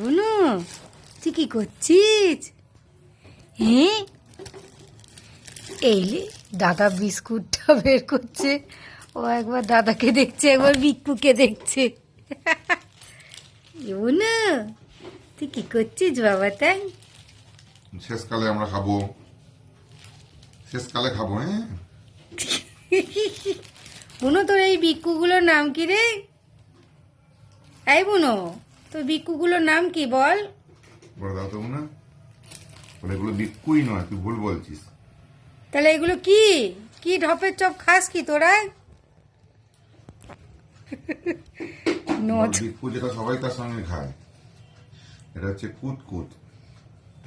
বুনু তুই কি করছিস? হ্যাঁ? এইলে দাদা বিস্কুটটা বের করছে। ও একবার দাদাকে দেখছে একবার বিক্কুকে দেখছে। বুনু তুই কি করছিস বাবা তাই? শেষকালে আমরা খাব। শেষকালে খাব হ্যাঁ? বুনো তোর এই বিক্কুগুলোর নাম কি রে? এই বুনো। তোর বিক্কুগুলোর নাম কি বল? বলে দাও তো না বলে এগুলো বিক্কুই নয় তুই ভুল বলছিস। তাহলে এগুলো কি? কি ঢপের চপ খাস কি তোরা? বিক্কু যেটা সবাই তার সঙ্গে খায় এটা হচ্ছে কুট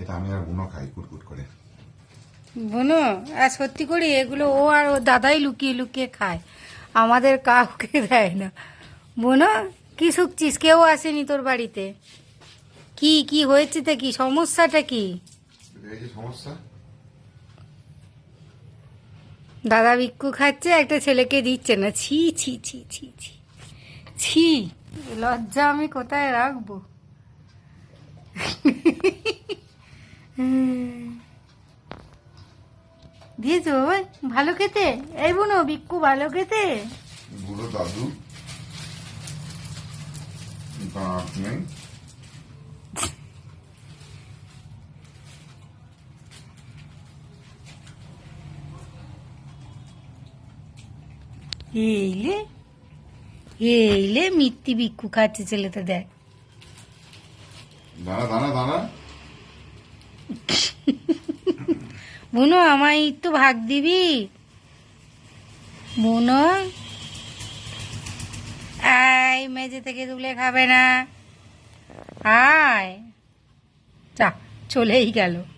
এটা আমি আর বুনো খাই কুট কুট করে। বুনো? আর সত্যি করি এগুলো ও আর ও দাদাই লুকিয়ে লুকিয়ে খায়। আমাদের কাউকে দেয় না। বুনো? কি শুকছিস? কেউ আসেনি তোর বাড়িতে। কি কি হয়েছে তা কি? সমস্যাটা কি? সমস্যা। দাদা ভিক্ষু খাচ্ছে একটা ছেলেকে দিচ্ছে না। ছি ছি ছি ছি ছি। ছি লজ্জা আমি কোথায় রাখব? দিয়েছ ভালো খেতে? এই বোনো ভিক্ষু ভালো খেতে। দাদু। দাঁত নেই এইলে এইলে মিত্তি ভিক্ষু খাচ্ছে ছেলেটা দেখ দাঁড়া দাঁড়া দাঁড়া বুনো আমায় একটু ভাগ দিবি বুনো মেঝে থেকে তুলে খাবে না। আয়। চা চলেই গেল।